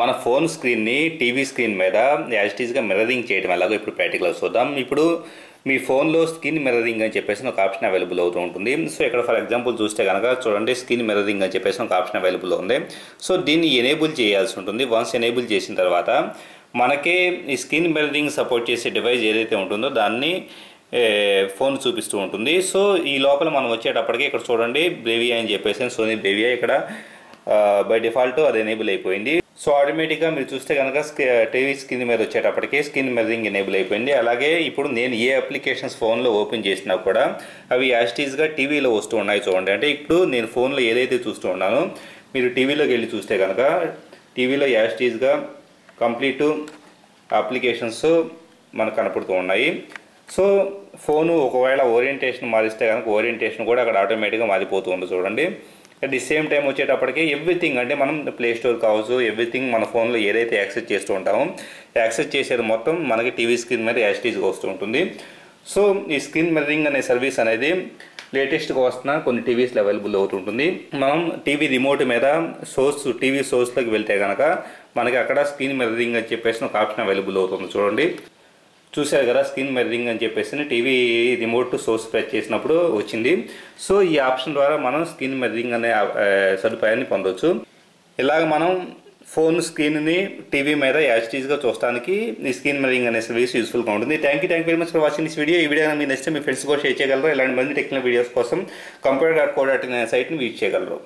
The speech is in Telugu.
మన ఫోన్ స్క్రీన్ని టీవీ స్క్రీన్ మీద యాజిటీస్గా మిరరింగ్ చేయడం ఎలాగో ఇప్పుడు ప్రాక్టికల్ చూద్దాం. ఇప్పుడు మీ ఫోన్లో స్క్రీన్ మిరరింగ్ అని చెప్పేసి ఒక ఆప్షన్ అవైలబుల్ అవుతూ ఉంటుంది. సో ఇక్కడ ఫర్ ఎగ్జాంపుల్ చూస్తే కనుక చూడండి స్క్రీన్ మిరరింగ్ అని చెప్పేసి ఒక ఆప్షన్ అవైలబుల్ ఉంది. సో దీన్ని ఎనేబుల్ చేయాల్సి ఉంటుంది. వన్స్ ఎనేబుల్ చేసిన తర్వాత మనకే ఈ స్క్రీన్ మిరరింగ్ సపోర్ట్ చేసే డివైస్ ఏదైతే ఉంటుందో దాన్ని ఫోన్ చూపిస్తూ ఉంటుంది. సో ఈ లోపల మనం వచ్చేటప్పటికి ఇక్కడ చూడండి బ్రేవియా అని చెప్పేసి సోనీ బ్రేవియా ఇక్కడ బై డిఫాల్ట్ అది ఎనేబుల్ అయిపోయింది. సో ఆటోమేటిక్గా మీరు చూస్తే కనుక టీవీ స్క్రీన్ మీద వచ్చేటప్పటికి స్క్రీన్ మెజరింగ్ ఎనేబుల్ అయిపోయింది. అలాగే ఇప్పుడు నేను ఏ అప్లికేషన్స్ ఫోన్లో ఓపెన్ చేసినా కూడా అవి యాస్టీస్గా టీవీలో వస్తూ ఉన్నాయి చూడండి. అంటే ఇప్పుడు నేను ఫోన్లో ఏదైతే చూస్తూ ఉన్నానో మీరు టీవీలోకి వెళ్ళి చూస్తే కనుక టీవీలో యాస్టీస్గా కంప్లీట్ అప్లికేషన్స్ మనకు కనపడుతూ ఉన్నాయి. సో ఫోను ఒకవేళ ఓరియంటేషన్ మారిస్తే కనుక ఓరియంటేషన్ కూడా అక్కడ ఆటోమేటిక్గా మారిపోతూ ఉంది చూడండి. అట్ ది సేమ్ టైం వచ్చేటప్పటికి ఎవ్రీథింగ్ అంటే మనం ప్లే స్టోర్ కావచ్చు ఎవ్రీథింగ్ మన ఫోన్లో ఏదైతే యాక్సెస్ చేస్తూ ఉంటామో యాక్సెస్ చేసేది మొత్తం మనకి టీవీ స్క్రీన్ మీద యాస్టీజ్గా వస్తూ ఉంటుంది. సో ఈ స్క్రీన్ మిర్రింగ్ అనే సర్వీస్ అనేది లేటెస్ట్గా వస్తున్న కొన్ని టీవీస్లో అవైలబుల్ అవుతుంటుంది మనం టీవీ రిమోట్ మీద సోర్స్ టీవీ సోర్స్లోకి వెళ్తే కనుక మనకి అక్కడ స్క్రీన్ మిర్రింగ్ అని చెప్పేసి ఒక ఆప్షన్ అవైలబుల్ అవుతుంది చూడండి. చూశారు కదా స్క్రీన్ మెజరింగ్ అని చెప్పేసి టీవీ రిమోట్ సోర్స్ ప్రెస్ చేసినప్పుడు వచ్చింది. సో ఈ ఆప్షన్ ద్వారా మనం స్క్రీన్ మెజరింగ్ అనే సదుపాయాన్ని పొందవచ్చు ఇలాగ మనం ఫోన్ స్క్రీన్ని టీవీ మీద యాజిటీజ్గా చూడడానికి ఈ స్క్రీన్ మెజరింగ్ అనే సర్వీస్ యూస్ఫుల్గా ఉంటుంది. Thank you thank very much for watching this video. ఈ వీడియో మీ నచ్చితే మీ ఫ్రెండ్స్ కూడా షేర్ చేయగలరు. ఇలాంటి మంది టెక్నికల్ వీడియోస్ కోసం computer dot co dot in సైట్ని visit చేయగలరు.